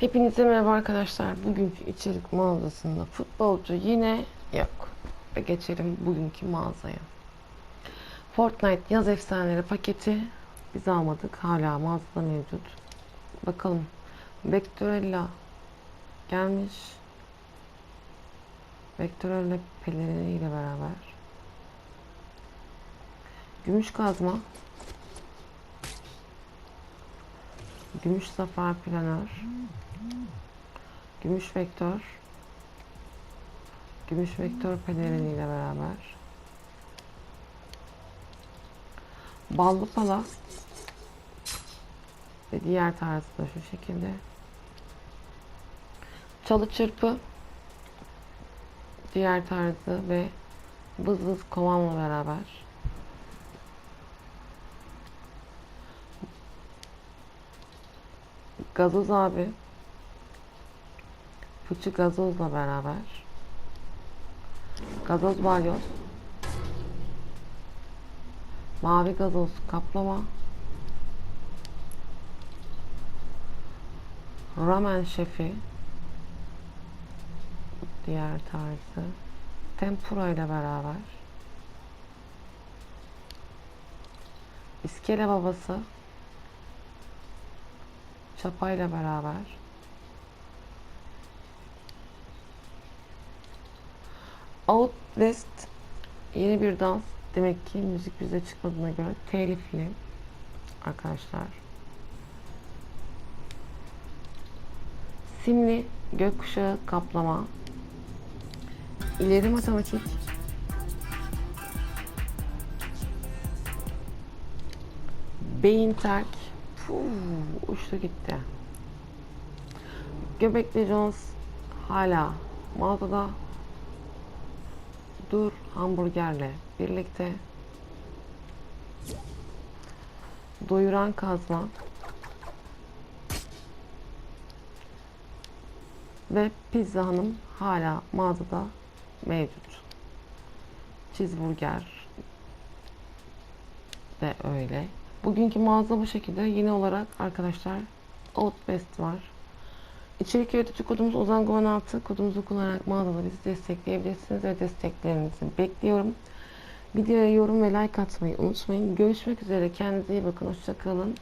Hepinize merhaba arkadaşlar. Bugünkü içerik mağazasında futbolcu yine yok. Ve geçelim bugünkü mağazaya. Fortnite yaz efsaneleri paketi biz almadık. Hala mağazada mevcut. Bakalım. Vectorella gelmiş. Vectorella pelerini ile beraber. Gümüş kazma. Gümüş zafer planör. Gümüş vektör. Gümüş vektör pelerini beraber. Ballı pala. Ve diğer tarzı da şu şekilde. Çalı çırpı. Diğer tarzı ve vız vız kovanla beraber. Gazoz abi. Fıçı gazozla beraber. Gazoz balyoz. Mavi gazoz kaplama. Ramen şefi. Diğer tarzı. Tempura ile beraber. İskele babası. Çapayla beraber. West yeni bir dans. Demek ki müzik bize çıkmadığına göre telifli arkadaşlar. Simli gökkuşağı kaplama. İleri matematik. Beyin terk. Puh, uçtu gitti. Göbekli Jones hala mağazada dur hamburgerle birlikte doyuran kazma ve pizza hanım hala mağazada mevcut. Cheeseburger de öyle. Bugünkü mağaza bu şekilde. Yine olarak arkadaşlar Outbest var. İçerik yaratıcı kodumuz Ozan Govan 6. Kodumuzu kullanarak mağazada bizi destekleyebilirsiniz ve desteklerinizi bekliyorum. Videoya yorum ve like atmayı unutmayın. Görüşmek üzere. Kendinize iyi bakın. Hoşçakalın.